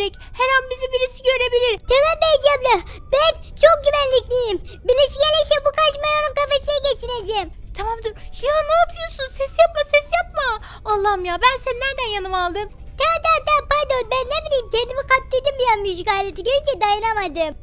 gerek. Her an bizi birisi görebilir. Tamam Beyci abla. Ben çok güvenlikliyim. Birisi gelirse bu kaçmayanın kafasına geçireceğim. Tamam dur. Ya ne yapıyorsun? Ses yapma ses yapma. Allah'ım ya ben seni nereden yanıma aldım? Tamam tamam tamam pardon ben ne bileyim kendimi katledim bir an müzik aleti görünce dayanamadım.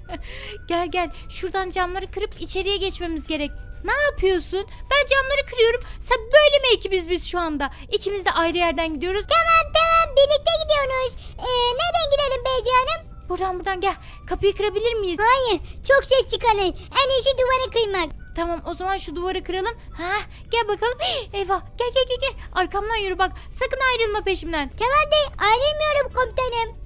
Gel gel şuradan camları kırıp içeriye geçmemiz gerek. Ne yapıyorsun? Ben camları kırıyorum. Sen böyle mi ekibiz biz şu anda? İkimiz de ayrı yerden gidiyoruz. Tamam Buradan buradan gel. Kapıyı kırabilir miyiz? Hayır çok ses çıkarın. En iyisi duvarı kıymak. Tamam o zaman şu duvarı kıralım. Ha gel bakalım. Hii, eyvah gel gel gel gel. Arkamdan yürü bak. Sakın ayrılma peşimden. Tamam de ayrılmıyorum komutanım.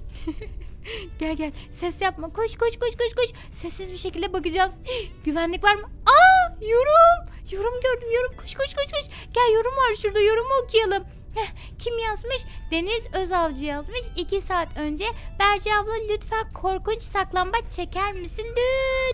Gel gel. Ses yapma. Koş koş koş koş koş. Sessiz bir şekilde bakacağız. Hii, güvenlik var mı? Aa yorum. Yorum gördüm yorum. Koş koş koş koş. Gel yorum var şurada. Yorumu okuyalım. Kim yazmış? Deniz Özavcı yazmış. 2 saat önce Berce abla lütfen korkunç saklambaç çeker misin?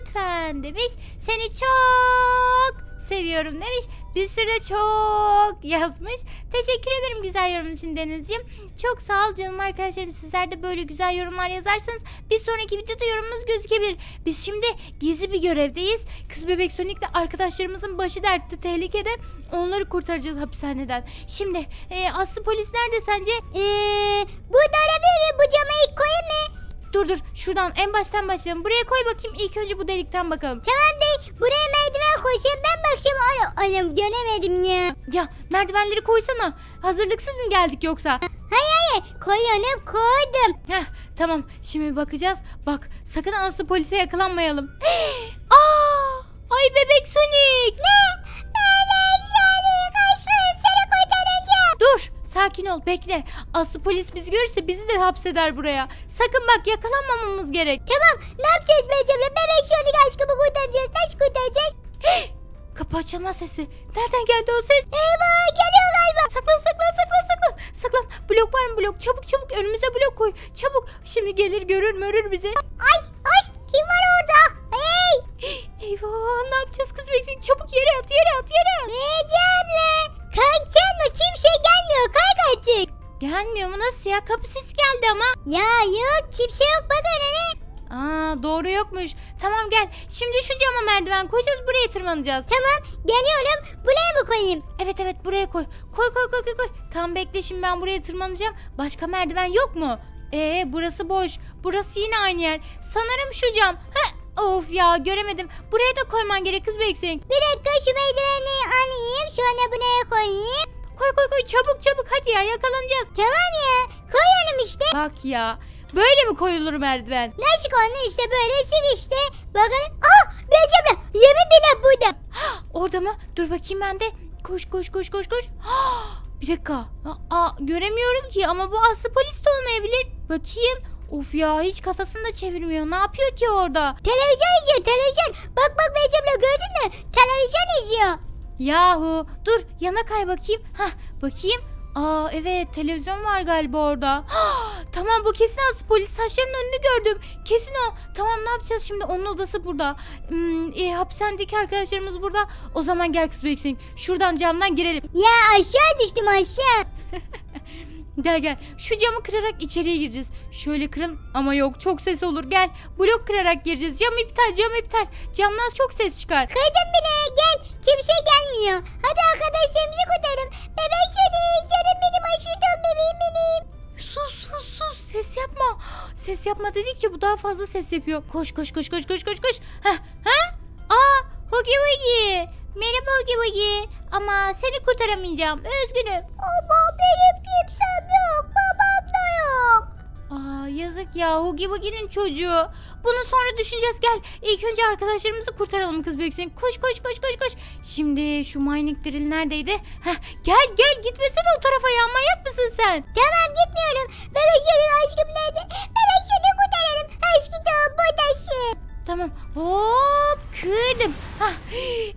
Lütfen demiş. Seni çok seviyorum demiş. Bir sürü de çok yazmış. Teşekkür ederim güzel yorum için Denizciğim. Çok sağ ol canım arkadaşlarım. Sizler de böyle güzel yorumlar yazarsanız bir sonraki videoda yorumunuz gözükebilir. Biz şimdi gizli bir görevdeyiz. Kız bebek Sonic'le arkadaşlarımızın başı dertte tehlikede. Onları kurtaracağız hapishaneden. Şimdi e, Aslı polis nerede sence? Ee, bu olabilir mi? Bu cama ilk koyayım mı? Dur dur şuradan en baştan başlayalım. Buraya koy bakayım. İlk önce bu delikten bakalım. Tamam de buraya merdiven koyacağım ben bakacağım. Anam, anam göremedim ya. Ya merdivenleri koysana. Hazırlıksız mı geldik yoksa? Hayır hayır koyuyorum koydum. Heh tamam şimdi bakacağız. Bak sakın Aslı polise yakalanmayalım. Aa! Ay bebek Sonic. Ne? Dur sakin ol bekle. Aslı polis bizi görürse bizi de hapseder buraya. Sakın bak yakalanmamamız gerek. Tamam ne yapacağız Becem'le? Bebek şöyle aşkımı kurtaracağız. Nasıl kurtaracağız? Kapı açılma sesi. Nereden geldi o ses? Eyvah geliyor galiba. Saklan saklan saklan saklan. Saklan. Blok var mı blok? Çabuk çabuk önümüze blok koy. Çabuk. Şimdi gelir görür mörür bizi. Ay ay kim var orada? Hey. Eyvah ne yapacağız kız bekleyin. Çabuk yere at yere at yere at. Becem'le. Kalkacaksın mı? Kimse gelmiyor. Kalk artık. Gelmiyor mu nasıl ya? Kapı sesi geldi ama. Ya yok kimse yok bak önüne. Aa doğru yokmuş. Tamam gel. Şimdi şu cama merdiven koyacağız buraya tırmanacağız. Tamam geliyorum. Buraya mı koyayım? Evet evet buraya koy. Koy koy koy koy koy. Tam bekle şimdi ben buraya tırmanacağım. Başka merdiven yok mu? Ee burası boş. Burası yine aynı yer. Sanırım şu cam. Heh, of ya göremedim. Buraya da koyman gerek kız beksin. Bir dakika şu merdiveni alayım. Sonra buraya koyayım. Koy koy koy çabuk çabuk hadi ya yakalanacağız. Tamam ya. Koyalım işte. Bak ya. Böyle mi koyulur merdiven? Nasıl koyalım işte böyle çık işte. Bakalım. Aha Becem'le. Yemin bile burada. Orada mı? Dur bakayım ben de. Koş koş koş koş koş. Bir dakika. Aa, göremiyorum ki ama bu aslı polis de olmayabilir. Bakayım. Of ya hiç kafasını da çevirmiyor. Ne yapıyor ki orada? Televizyon izliyor televizyon. Bak bak Becem'le gördün mü? Televizyon izliyor. Yahu dur yana kay bakayım. Hah bakayım. Aa evet televizyon var galiba orada. tamam bu kesin aslı polis saçlarının önünü gördüm. Kesin o. Tamam ne yapacağız şimdi onun odası burada. Hmm, e, hapishanedeki arkadaşlarımız burada. O zaman gel kız büyüksün. Şuradan camdan girelim. Ya aşağı düştüm aşağı. Gel gel. Şu camı kırarak içeriye gireceğiz. Şöyle kıralım. Ama yok çok ses olur. Gel. Blok kırarak gireceğiz. Cam iptal cam iptal. Camdan çok ses çıkar. Kırdım bile gel. Kimse gelmiyor. Hadi arkadaşlarımızı kurtaralım. Bebek çocuk canım benim aşkım bebeğim benim. Sus sus sus. Ses yapma. Ses yapma dedikçe bu daha fazla ses yapıyor. Koş koş koş koş koş koş koş. Heh. Ha? Aa Hugi Hugi. Merhaba Hugi Hugi. Ama seni kurtaramayacağım. Üzgünüm. Ama benim kimsem yok. Babam da yok. Aa yazık ya Hugi Wugi'nin çocuğu. Bunu sonra düşüneceğiz gel. İlk önce arkadaşlarımızı kurtaralım kız büyüksün. Koş koş koş koş koş. Şimdi şu mining drill neredeydi? Heh, gel gel gitmesene o tarafa ya manyak mısın sen? Tamam gitmiyorum. Bebek aşkım nerede? Bebek çocuk kurtaralım. Aşkım buradasın. Tamam hop kırdım. Hah,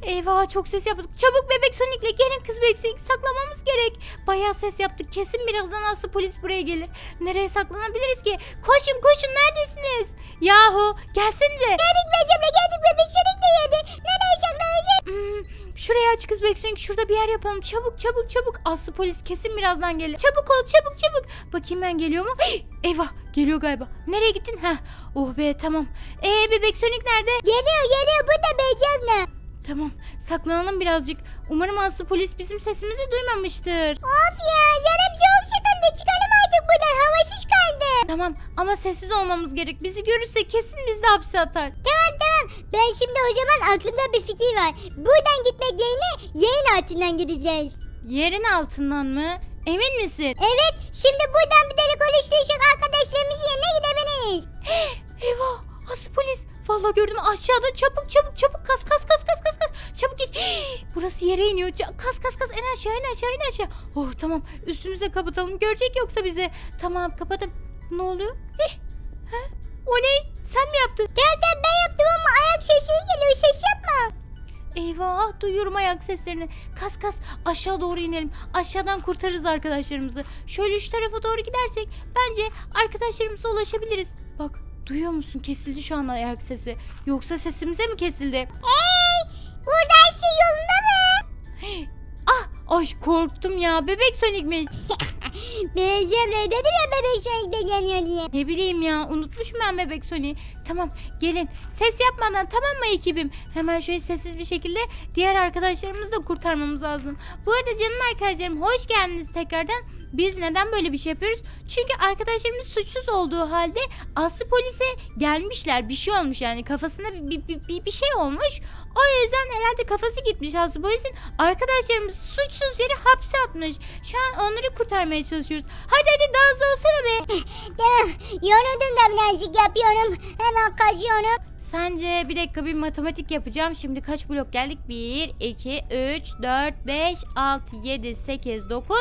eyvah çok ses yaptık. Çabuk bebek Sonic'le gelin kız büyük Sonic saklamamız gerek. Bayağı ses yaptık. Kesin birazdan Aslı polis buraya gelir. Nereye saklanabiliriz ki? Koşun koşun neredesiniz? Yahu gelsenize. Geldik Becem'le geldik bebek da geldi. Şuraya aç kız bekleyin şurada bir yer yapalım. Çabuk çabuk çabuk. Aslı polis kesin birazdan gelir. Çabuk ol çabuk çabuk. Bakayım ben geliyor mu? Hey, eyvah geliyor galiba. Nereye gittin? Heh. Oh be tamam. Ee bebek Sonic nerede? Geliyor geliyor burada Beyci abla. Tamam saklanalım birazcık. Umarım Aslı polis bizim sesimizi duymamıştır. Of ya canım çok sıkıldı çıkalım artık buradan havasız kaldı. Tamam ama sessiz olmamız gerek. Bizi görürse kesin bizi de hapse atar. Tamam ben şimdi o zaman aklımda bir fikir var. Buradan gitmek yerine yayın altından gideceğiz. Yerin altından mı? Emin misin? Evet şimdi buradan bir delik oluşturacak arkadaşlarımızın yanına gidebiliriz. Eyvah! Aslı polis. Vallahi gördüm aşağıda çabuk çabuk çabuk kas kas kas kas kas kas. Çabuk git. Burası yere iniyor. Kas kas kas en aşağı en aşağı en aşağı. Oh tamam üstümüze kapatalım. Görecek yoksa bizi. Tamam kapadım. Ne oluyor? Heh. Ha? O ne? Sen mi yaptın? Tamam tamam ben yaptım ama ayak sesi geliyor ses yapma. Eyvah duyuyorum ayak seslerini. Kas kas aşağı doğru inelim. Aşağıdan kurtarırız arkadaşlarımızı. Şöyle şu tarafa doğru gidersek bence arkadaşlarımıza ulaşabiliriz. Bak duyuyor musun? Kesildi şu an ayak sesi. Yoksa sesimize mi kesildi? Hey burada her şey yolunda mı? Ah ay korktum ya. Bebek Sonic'miş. Beyci abla dedim ya bebek şahitle geliyor diye. Ne bileyim ya unutmuşum ben bebek Sonic'i. Tamam gelin ses yapmadan tamam mı ekibim? Hemen şöyle sessiz bir şekilde diğer arkadaşlarımızı da kurtarmamız lazım. Bu arada canım arkadaşlarım hoş geldiniz tekrardan. Biz neden böyle bir şey yapıyoruz? Çünkü arkadaşlarımız suçsuz olduğu halde Aslı polise gelmişler. Bir şey olmuş yani kafasında bir, bir, bir, bir, şey olmuş. O yüzden herhalde kafası gitmiş Aslı polisin. Arkadaşlarımız suçsuz yere hapse atmış. Şu an onları kurtarmaya çalışıyoruz. Hadi hadi daha hızlı olsana be. Tamam yoruldum da birazcık yapıyorum. Hemen kaçıyorum. Sence bir dakika bir matematik yapacağım. Şimdi kaç blok geldik? 1, 2, 3, 4, 5, 6, 7, 8, 9,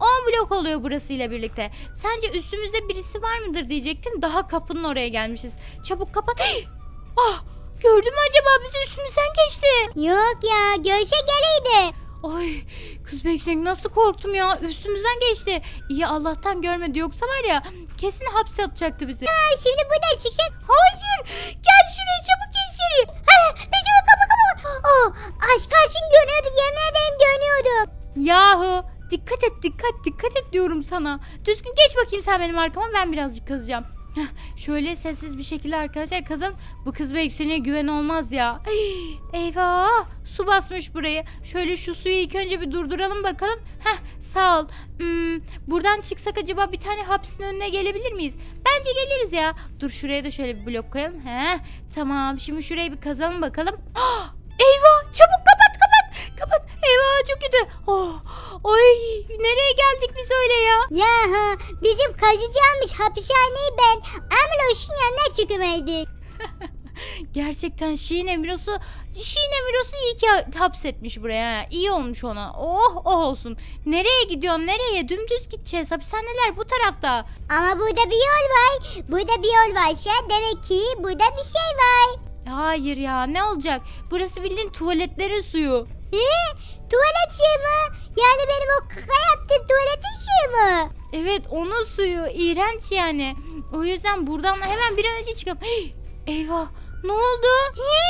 10 blok oluyor burasıyla birlikte. Sence üstümüzde birisi var mıdır diyecektim. Daha kapının oraya gelmişiz. Çabuk kapat. ah gördün mü acaba bizi üstümüzden geçti. Yok ya görse geleydi. Ay kız Beksek nasıl korktum ya. Üstümüzden geçti. İyi Allah'tan görmedi yoksa var ya kesin hapse atacaktı bizi. Ha, şimdi buradan çıkacak. Hayır gel şuraya çabuk gel içeri. Abla kapı kapı. Oh, aşk kaçın görüyordu yemin ederim görüyordu. Yahu dikkat et dikkat dikkat et diyorum sana. Düzgün geç bakayım sen benim arkama ben birazcık kazacağım. Şöyle sessiz bir şekilde arkadaşlar kazalım. Bu kız ve yükseliğe güven olmaz ya. Ay, eyvah su basmış burayı. Şöyle şu suyu ilk önce bir durduralım bakalım. Heh sağ ol. Hmm, buradan çıksak acaba bir tane hapsin önüne gelebilir miyiz? Bence geliriz ya. Dur şuraya da şöyle bir blok koyalım. Heh, tamam şimdi şurayı bir kazalım bakalım. Ah, eyvah çabuk kapat kapat. Eyvah çok kötü. Oh, oy nereye geldik biz öyle ya? Ya ha, bizim kaçıcı almış hapishaneyi ben Amros'un yanına çıkıverdik. Gerçekten Şirin Emiros'u Şirin Emiros'u iyi ki hapsetmiş buraya. ha. İyi olmuş ona. Oh oh olsun. Nereye gidiyorsun? Nereye? Dümdüz gideceğiz. Hapishaneler bu tarafta. Ama burada bir yol var. Burada bir yol var an. Demek ki burada bir şey var. Hayır ya ne olacak? Burası bildiğin tuvaletlerin suyu. He? Tuvalet suyu mu? Yani benim o kaka yaptığım tuvaletin suyu mu? Evet onun suyu. iğrenç yani. O yüzden buradan hemen bir an önce. Hey, eyvah. Ne oldu? He?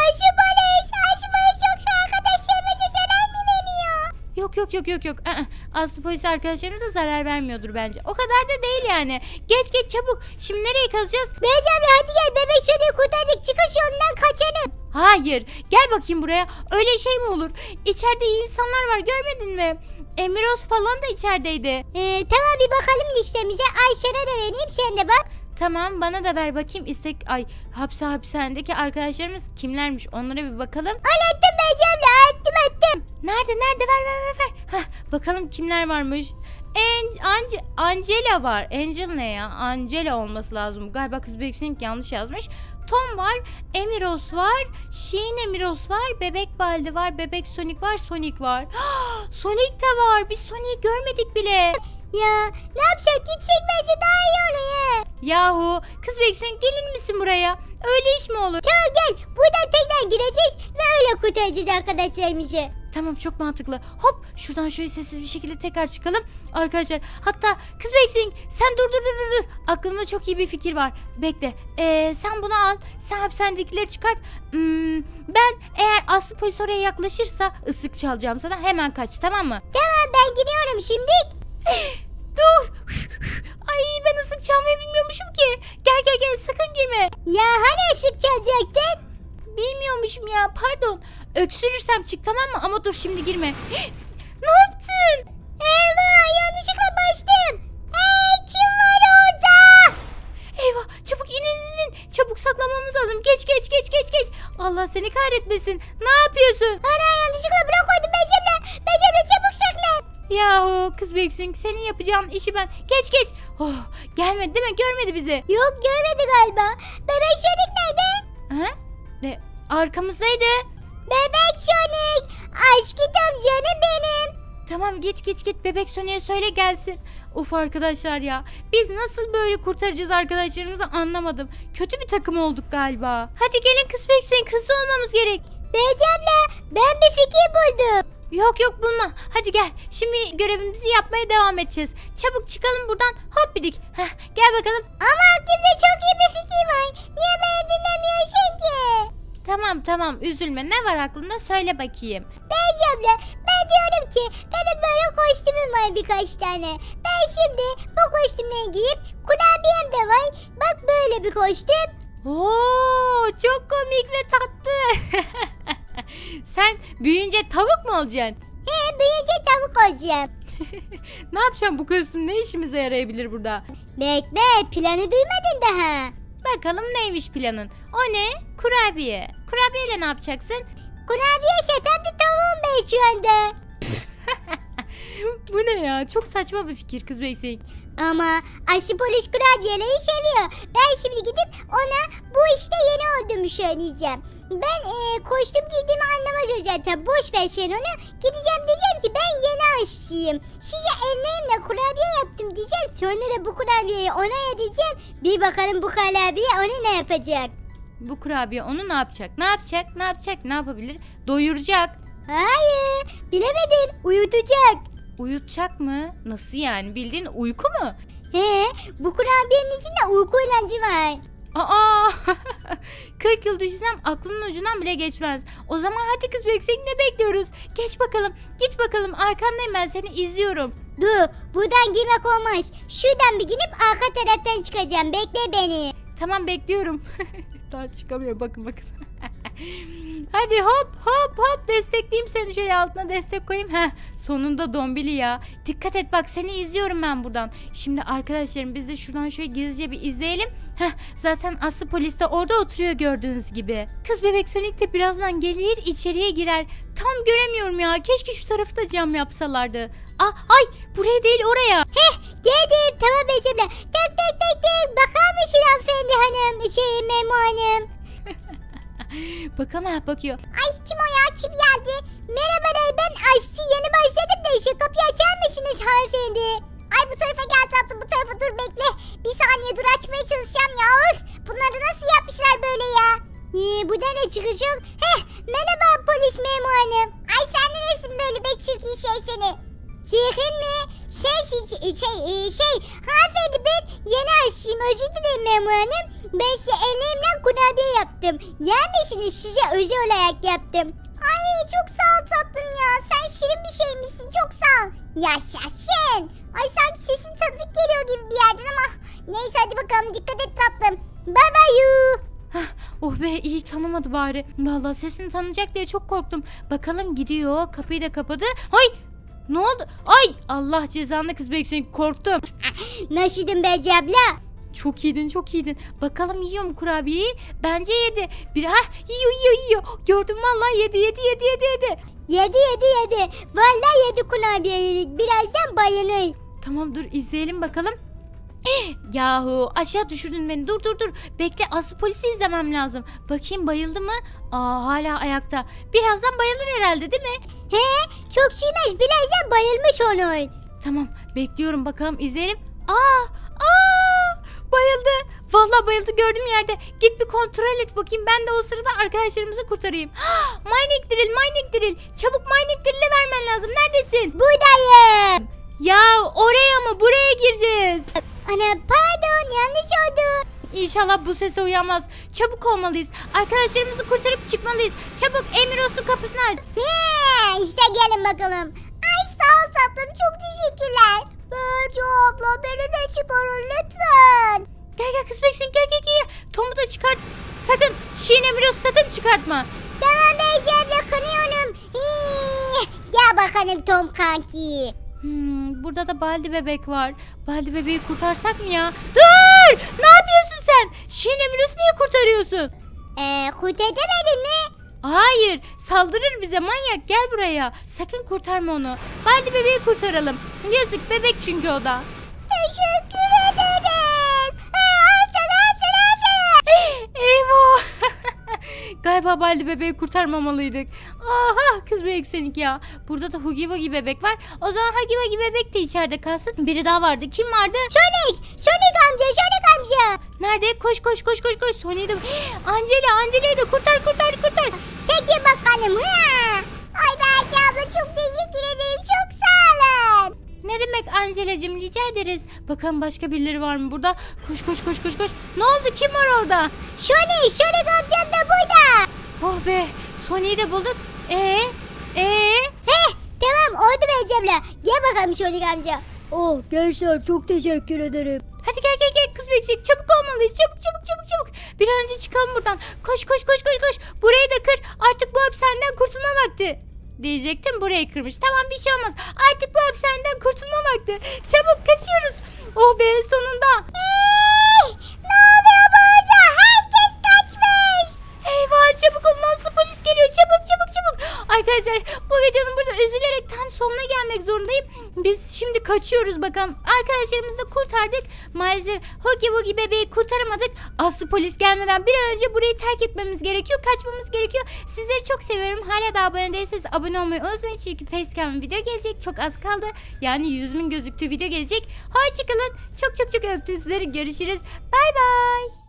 Ayşe polis. Ayşe polis yoksa arkadaşlarımıza zarar mı veriyor? Yok yok yok yok yok. Aa, Aslı polis arkadaşlarımıza zarar vermiyordur bence. O kadar da değil yani. Geç geç çabuk. Şimdi nereye kazacağız? Beyci abla hadi gel bebek çocuğu kurtardık. Çıkış yolundan kaçalım. Hayır. Gel bakayım buraya. Öyle şey mi olur? İçeride iyi insanlar var görmedin mi? Emiros falan da içerideydi. Ee, tamam bir bakalım listemize. Ayşe'ne de vereyim sen de bak. Tamam bana da ver bakayım istek ay hapse hapishanedeki arkadaşlarımız kimlermiş onlara bir bakalım. Anlattım Beyci abla attım attım. Nerede nerede ver ver ver ver. Hah, bakalım kimler varmış. En, Ange, Angela var. Angel ne ya? Angela olması lazım. Galiba kız büyüksünük yanlış yazmış. Tom var. Emiros var. Sheen Emiros var. Bebek Baldi var. Bebek Sonic var. Sonic var. Sonic de var. Biz Sonic'i görmedik bile. Ya ne yapacak gitsek bence daha iyi olur ya. Yahu kız büyüksünük gelir misin buraya? Öyle iş mi olur? Tamam gel buradan tekrar gideceğiz ve öyle kurtaracağız arkadaşlarımızı. Tamam çok mantıklı. Hop şuradan şöyle sessiz bir şekilde tekrar çıkalım. Arkadaşlar hatta kız Beksin sen dur dur dur dur, dur. Aklımda çok iyi bir fikir var. Bekle. Ee, sen bunu al. Sen hapishanedekileri çıkart. Hmm, ben eğer Aslı polis oraya yaklaşırsa ıslık çalacağım sana. Hemen kaç tamam mı? Tamam ben gidiyorum şimdi. Dur. Ay ben ıslık çalmayı bilmiyormuşum ki. Gel gel gel sakın girme. Ya hani ışık çalacaktın? Bilmiyormuşum ya pardon. Öksürürsem çık tamam mı? Ama dur şimdi girme. ne yaptın? Eyvah yanlışlıkla bastım. Hey kim var orada? Eyvah çabuk inin inin. Çabuk saklanmamız lazım. Geç geç geç geç geç. Allah seni kahretmesin. Ne yapıyorsun? Ana yanlışlıkla bırak koydum Becem'le. Becem'le çabuk saklan. Yahu kız büyüksün senin yapacağın işi ben. Geç geç. Oh, gelmedi değil mi? Görmedi bizi. Yok görmedi galiba. Bebek Sonic nerede? Ha? Ne? Arkamızdaydı. Bebek Sonic. Aşkım canım benim. Tamam git git git bebek Sony'e söyle gelsin. Of arkadaşlar ya. Biz nasıl böyle kurtaracağız arkadaşlarımızı anlamadım. Kötü bir takım olduk galiba. Hadi gelin kız büyüksün hızlı olmamız gerek. Becem'le ben bir fikir buldum. Yok yok bulma. Hadi gel. Şimdi görevimizi yapmaya devam edeceğiz. Çabuk çıkalım buradan. Hop bidik. Heh, gel bakalım. Ama aklımda çok iyi bir fikir var. Niye beni dinlemiyorsun ki? Tamam tamam üzülme. Ne var aklında söyle bakayım. Becem'le ben diyorum ki benim böyle kostümüm var birkaç tane. Ben şimdi bu kostümleri giyip kurabiyem de var. Bak böyle bir kostüm. Oo çok komik ve tatlı. Sen büyüyünce tavuk mu olacaksın? He büyüyünce tavuk olacağım. Ne yapacaksın bu kostüm ne işimize yarayabilir burada? Bekle planı duymadın daha. Bakalım neymiş planın? O ne? Kurabiye. Kurabiyeyle ne yapacaksın? Kurabiye satan bir tavuğum ben şu anda. bu ne ya? Çok saçma bir fikir kız Beysin. Ama aşı polis kurabiyeleri seviyor. Ben şimdi gidip ona bu işte yeni olduğumu söyleyeceğim. Ben e, kostüm giydiğimi anlamaz o zaten. Boş ver sen onu. Gideceğim diyeceğim ki ben yeni aşçıyım. Size ellerimle kurabiye yaptım diyeceğim. Sonra da bu kurabiyeyi ona yedeceğim. Bir bakalım bu kurabiye onu ne yapacak. Bu kurabiye onu ne yapacak? Ne yapacak? Ne yapacak? Ne yapabilir? Doyuracak. Hayır bilemedin uyutacak. Uyutacak mı? Nasıl yani? Bildiğin uyku mu? He bu kurabiyenin içinde uyku ilacı var. Aa! 40 yıl düşünsem aklımın ucundan bile geçmez. O zaman hadi kız Beksin ne bekliyoruz? Geç bakalım. Git bakalım. Arkandayım ben seni izliyorum. Dur buradan girmek olmaz. Şuradan bir girip arka taraftan çıkacağım. Bekle beni. Tamam bekliyorum. Daha çıkamıyor bakın bakın. Hadi hop hop hop destekleyeyim seni şöyle altına destek koyayım. Heh sonunda dombili ya. Dikkat et bak seni izliyorum ben buradan. Şimdi arkadaşlarım biz de şuradan şöyle gizlice bir izleyelim. Heh zaten Aslı polis de orada oturuyor gördüğünüz gibi. Kız bebek Sonic de birazdan gelir içeriye girer. Tam göremiyorum ya. Keşke şu tarafı da cam yapsalardı. Ah, ay buraya değil oraya. Geldim tamam Becim'le. Tek tek tek tek. Bakar mısın hanımefendi hanım? Şey Memo hanım. Bakalım ha bakıyor. Ay kim o ya? Kim geldi? Merhabalar ben aşçı. Yeni başladım da işe. Kapıyı açar mısınız hanımefendi? Ay bu tarafa gel tatlım. Bu tarafa dur bekle. Bir saniye dur açmaya çalışacağım ya. Of. Bunları nasıl yapmışlar böyle ya? Ee, bu da ne çıkacak? Heh merhaba polis memur hanım. Ay sen de nesin böyle be çirkin şey seni? Çirkin mi? Şey şey şey şey, e, şey hanımefendi ben yeni aşçıyım özür dilerim memur hanım. Ben size ellerimle kurabiye yaptım. Yer misiniz size özel olarak yaptım. Ay çok sağ ol tatlım ya. Sen şirin bir şey misin? Çok sağ ol. Yaşasın. Ay sanki sesin tanıdık geliyor gibi bir yerden ama. Neyse hadi bakalım dikkat et tatlım. Bye bye you. Oh be iyi tanımadı bari. Vallahi sesini tanıyacak diye çok korktum. Bakalım gidiyor. Kapıyı da kapadı. Hay! Ne oldu? Ay! Allah cezanı kız bekleyin korktum. Nasılsın Beci abla? Çok iyiydin çok iyiydin. Bakalım yiyor mu kurabiyeyi? Bence yedi. Bir ha yiyor yiyor yiyor. Gördüm vallahi yedi yedi yedi yedi yedi. Yedi yedi yedi. Vallahi yedi kurabiye yedik. Birazdan bayılır. Tamam dur izleyelim bakalım. Yahu aşağı düşürdün beni. Dur dur dur. Bekle aslı polisi izlemem lazım. Bakayım bayıldı mı? Aa hala ayakta. Birazdan bayılır herhalde değil mi? He çok şeymiş. Birazdan bayılmış olur. Tamam bekliyorum bakalım izleyelim. Aa aa bayıldı. Vallahi Vallahi bayıldı gördüğüm yerde. Git bir kontrol et bakayım. Ben de o sırada arkadaşlarımızı kurtarayım. mining drill, mining drill. Çabuk mining drill'e vermen lazım. Neredesin? Buradayım. Ya oraya mı? Buraya gireceğiz. Ana pardon yanlış oldu. İnşallah bu sese uyanmaz. Çabuk olmalıyız. Arkadaşlarımızı kurtarıp çıkmalıyız. Çabuk Emiros'un kapısını aç. He, işte gelin bakalım. Ay sağ ol tatlım çok teşekkürler. Berce abla beni de çıkarın lütfen. Gel gel kız beksin gel gel gel. Tom'u da çıkart. Sakın Şirin Emiros sakın çıkartma. Tamam Berce abla kanıyorum. Hii, Gel bakalım Tom kanki. Hmm, burada da Baldi bebek var. Baldi bebeği kurtarsak mı ya? Dur! Ne yapıyorsun sen? Şirin Emiros'u niye kurtarıyorsun? Ee, kurt edemedin mi? Hayır, saldırır bize manyak. Gel buraya. Sakın kurtarma onu. Baldi bebeği kurtaralım. Yazık bebek çünkü o da. Galiba Baldi bebeği kurtarmamalıydık. Aha kız büyük senik ya. Burada da Hugi Wugi bebek var. O zaman Hugi Wugi bebek de içeride kalsın. Biri daha vardı. Kim vardı? Sonic, Sonic amca, Sonic amca. Nerede? Koş koş koş koş koş. Sony'yi de... Angela, Angela'yı da kurtar kurtar kurtar. Çekin bakalım. Ha. Ay Berce abla çok teşekkür ederim. Çok. Ne demek Angela'cığım rica ederiz. Bakalım başka birileri var mı burada? Koş koş koş koş koş. Ne oldu? Kim var orada? Sonic, Sonic amcam da burada. Oh be. Sony'yi de bulduk. Ee? Ee? Heh, tamam oldu Berce abla. Gel bakalım Sonic amca. Oh gençler çok teşekkür ederim. Hadi gel gel gel kız büyük çabuk olmalıyız çabuk çabuk çabuk çabuk. Bir an önce çıkalım buradan. Koş koş koş koş koş. Burayı da kır. Artık bu hapishaneden kurtulma vakti. Diyecektim burayı kırmış. Tamam bir şey olmaz. Artık bu hapishaneden kurtulma vakti. Çabuk kaçıyoruz. Oh be sonunda. Hey, ne oluyor burada? Herkes kaçmış. Eyvah çabuk olun nasıl polis geliyor çabuk çabuk çabuk. Arkadaşlar bu videonun burada üzülerek tam sonuna gelmek zorundayım. Biz şimdi kaçıyoruz bakalım. Arkadaşlarımızı da kurtardık. Maalesef Hugi Wugi bebeği kurtaramadık. Aslı polis gelmeden bir an önce burayı terk etmemiz gerekiyor. Kaçmamız gerekiyor. Sizleri çok seviyorum. Hala da abone değilseniz abone olmayı unutmayın. Çünkü facecam video gelecek. Çok az kaldı. Yani yüzümün gözüktüğü video gelecek. Hoşçakalın. Çok çok çok öptüm sizleri. Görüşürüz. Bay bay.